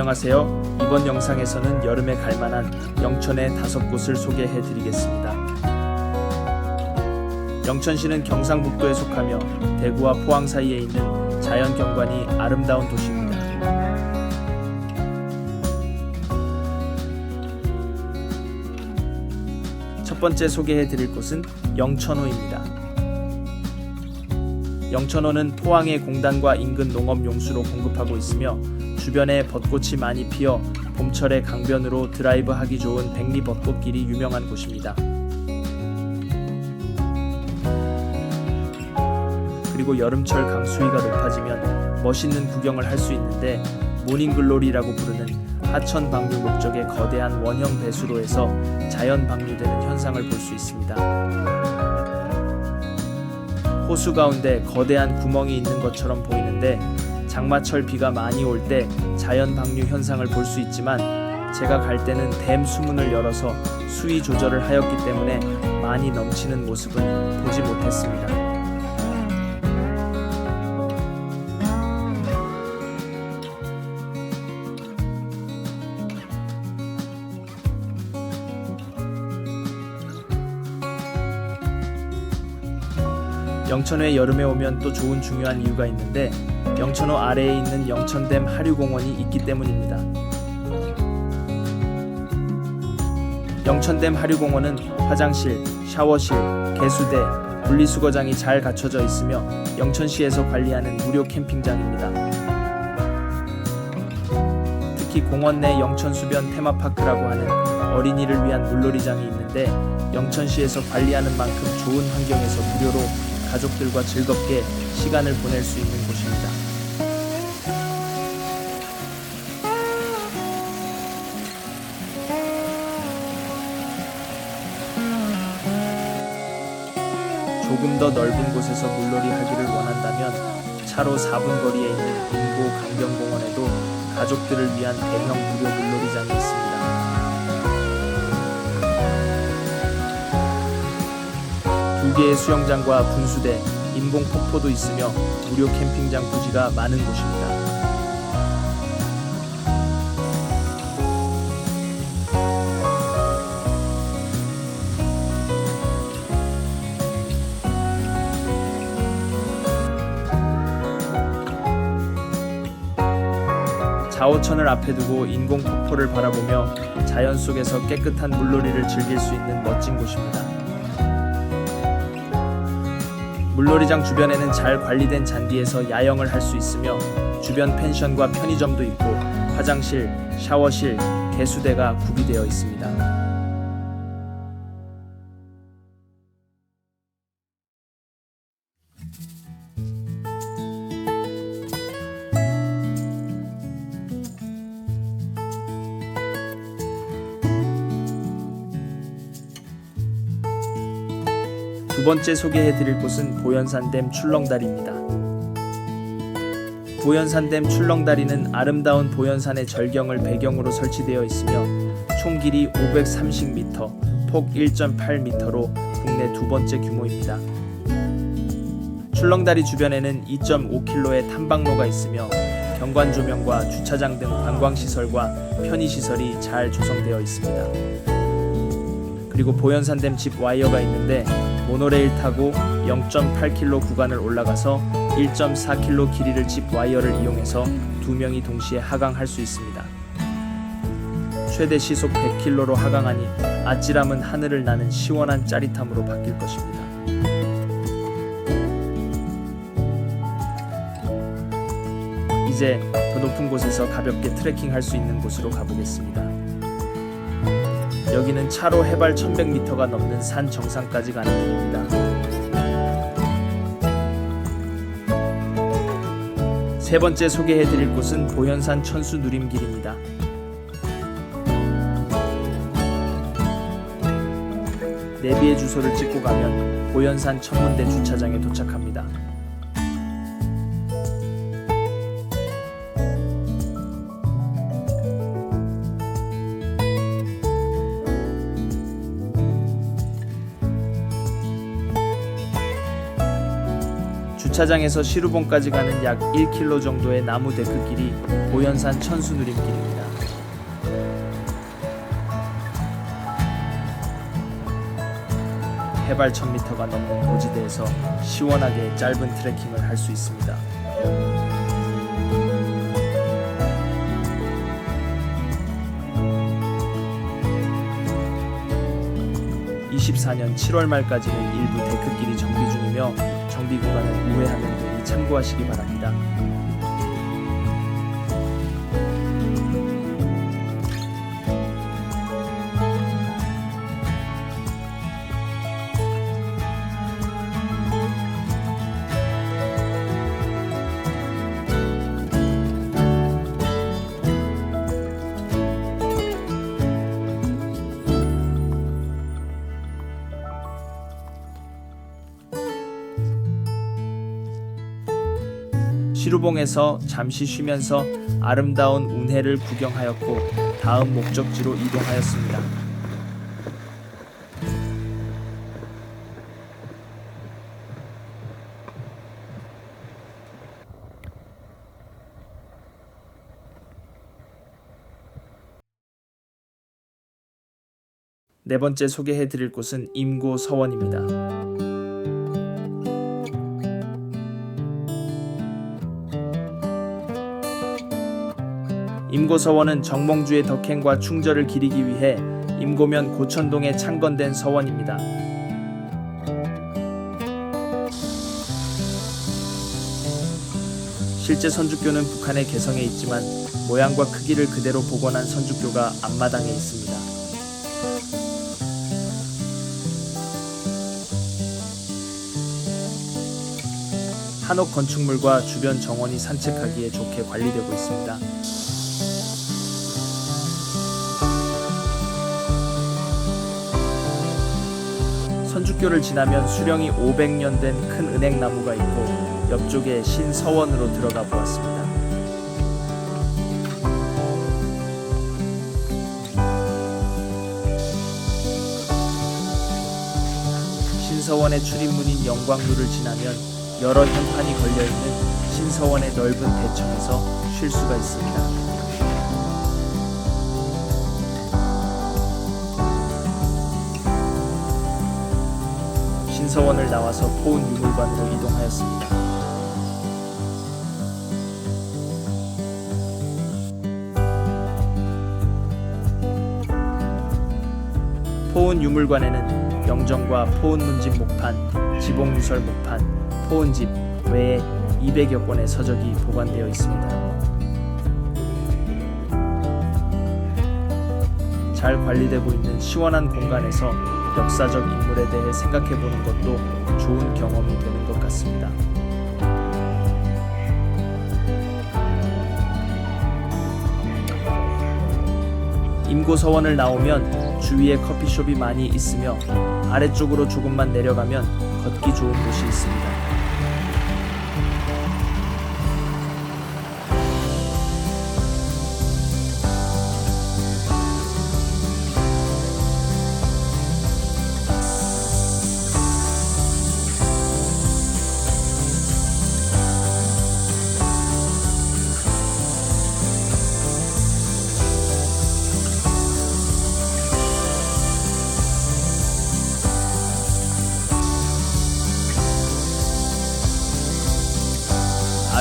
안녕하세요. 이번 영상에서는 여름에 갈만한 영천의 다섯 곳을 소개해 드리겠습니다. 영천시는 경상북도에 속하며 대구와 포항 사이에 있는 자연 경관이 아름다운 도시입니다. 첫 번째 소개해 드릴 곳은 영천호입니다. 영천호는 포항의 공단과 인근 농업 용수로 공급하고 있으며 주변에 벚꽃이 많이 피어 봄철에 강변으로 드라이브 하기 좋은 백리 벚꽃길이 유명한 곳입니다. 그리고 여름철 강수위가 높아지면 멋있는 구경을 할 수 있는데 모닝글로리라고 부르는 하천 방류 목적의 거대한 원형 배수로에서 자연 방류되는 현상을 볼 수 있습니다. 호수 가운데 거대한 구멍이 있는 것처럼 보이는데 장마철 비가 많이 올 때 자연 방류 현상을 볼 수 있지만 제가 갈 때는 댐 수문을 열어서 수위 조절을 하였기 때문에 많이 넘치는 모습은 보지 못했습니다. 영천회 여름에 오면 또 좋은 중요한 이유가 있는데 영천호 아래에 있는 영천댐 하류공원이 있기 때문입니다. 영천댐 하류공원은 화장실, 샤워실, 개수대, 분리수거장이 잘 갖춰져 있으며 영천시에서 관리하는 무료 캠핑장입니다. 특히 공원 내 영천수변 테마파크라고 하는 어린이를 위한 물놀이장이 있는데 영천시에서 관리하는 만큼 좋은 환경에서 무료로 가족들과 즐겁게 시간을 보낼 수 있는 곳입니다. 조금 더 넓은 곳에서 물놀이 하기를 원한다면 차로 4분 거리에 있는 인고 강변공원에도 가족들을 위한 대형 무료 물놀이장이 있습니다. 두 개의 수영장과 분수대, 인공 폭포도 있으며 무료 캠핑장 부지가 많은 곳입니다. 자오천을 앞에 두고 인공 폭포를 바라보며 자연 속에서 깨끗한 물놀이를 즐길 수 있는 멋진 곳입니다. 물놀이장 주변에는 잘 관리된 잔디에서 야영을 할 수 있으며 주변 펜션과 편의점도 있고 화장실, 샤워실, 개수대가 구비되어 있습니다. 번째 소개해 드릴 곳은 보현산댐 출렁다리입니다. 보현산댐 출렁다리는 아름다운 보현산의 절경을 배경으로 설치되어 있으며 총 길이 530m, 폭 1.8m로 국내 두 번째 규모입니다. 출렁다리 주변에는 2.5km의 탐방로가 있으며 경관 조명과 주차장 등 관광 시설과 편의 시설이 잘 조성되어 있습니다. 그리고 보현산댐 집 와이어가 있는데 모노레일 타고 0.8km 구간을 올라가서 1.4km 길이를 집 와이어를 이용해서 두 명이 동시에 하강할 수 있습니다. 최대 시속 100km로 하강하니 아찔함은 하늘을 나는 시원한 짜릿함으로 바뀔 것입니다. 이제 더 높은 곳에서 가볍게 트레킹할 수 있는 곳으로 가보겠습니다. 여기는 차로 해발 1100m가 넘는 산 정상까지 가는 길입니다. 세 번째 소개해 드릴 곳은 보현산 천수 누림길입니다. 내비의 주소를 찍고 가면 보현산 천문대 주차장에 도착합니다. 주차장에서 시루봉까지 가는 약 1km 정도의 나무 데크길이 보현산 천수누림길입니다. 해발 1000m가 넘는 고지대에서 시원하게 짧은 트레킹을 할 수 있습니다. 24년 7월 말까지는 일부 데크길이 정비 중이며 정비 구간을 우회하면 되니 참고하시기 바랍니다. 시루봉에서 잠시 쉬면서 아름다운 운해를 구경하였고 다음 목적지로 이동하였습니다. 네 번째 소개해 드릴 곳은 임고 서원입니다. 임고서원은 정몽주의 덕행과 충절을 기리기 위해 임고면 고천동에 창건된 서원입니다. 실제 선주교는 북한의 개성에 있지만 모양과 크기를 그대로 복원한 선주교가 앞마당에 있습니다. 한옥 건축물과 주변 정원이 산책하기에 좋게 관리되고 있습니다. 선주교를 지나면 수령이 500년 된 큰 은행나무가 있고 옆쪽에 신서원으로 들어가 보았습니다. 신서원의 출입문인 영광루를 지나면 여러 현판이 걸려 있는 신서원의 넓은 대청에서 쉴 수가 있습니다. 신서원을 나와서 포운 유물관으로 이동하였습니다. 포운 유물관에는 영정과 포운 문집 목판, 지봉유설 목판, 포운집 외에 200여 건의 서적이 보관되어 있습니다. 잘 관리되고 있는 시원한 공간에서 역사적 인물에 대해 생각해 보는 것도 좋은 경험이 되는 것 같습니다. 임고서원을 나오면 주위에 커피숍이 많이 있으며 아래쪽으로 조금만 내려가면 걷기 좋은 곳이 있습니다.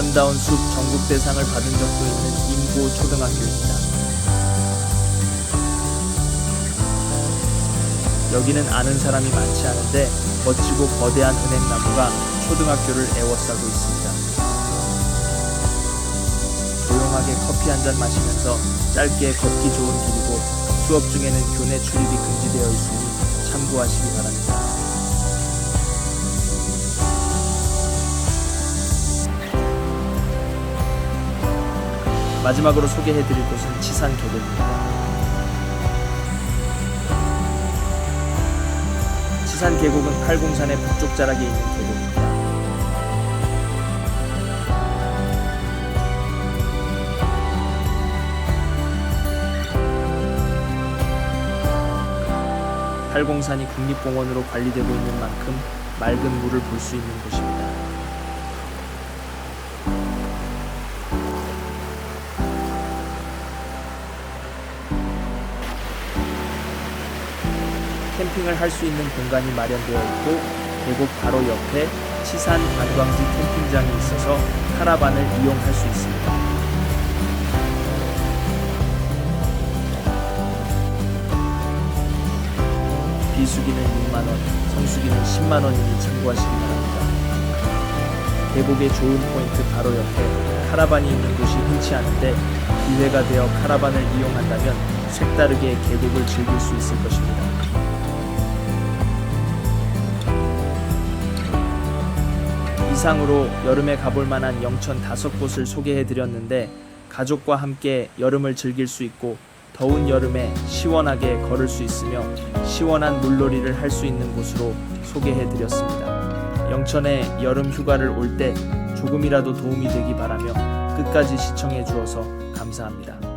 아름다운 숲 전국 대상을 받은 적도 있는 임고 초등학교입니다. 여기는 아는 사람이 많지 않은데 멋지고 거대한 은행나무가 초등학교를 에워싸고 있습니다. 조용하게 커피 한 잔 마시면서 짧게 걷기 좋은 길이고 수업 중에는 교내 출입이 금지되어 있으니 참고하시기 바랍니다. 마지막으로 소개해드릴 곳은 치산 계곡입니다. 치산 계곡은 팔공산의 북쪽 자락에 있는 계곡입니다. 팔공산이 국립공원으로 관리되고 있는 만큼 맑은 물을 볼 수 있는 곳입니다. 캠핑을 할 수 있는 공간이 마련되어 있고 계곡 바로 옆에 치산 관광지 캠핑장이 있어서 카라반을 이용할 수 있습니다. 비수기는 6만원, 성수기는 10만원이니 참고하시기 바랍니다. 계곡의 좋은 포인트 바로 옆에 카라반이 있는 곳이 흔치 않은데 기회가 되어 카라반을 이용한다면 색다르게 계곡을 즐길 수 있을 것입니다. 이상으로 여름에 가볼 만한 영천 다섯 곳을 소개해 드렸는데 가족과 함께 여름을 즐길 수 있고 더운 여름에 시원하게 걸을 수 있으며 시원한 물놀이를 할 수 있는 곳으로 소개해 드렸습니다. 영천에 여름 휴가를 올 때 조금이라도 도움이 되기 바라며 끝까지 시청해 주어서 감사합니다.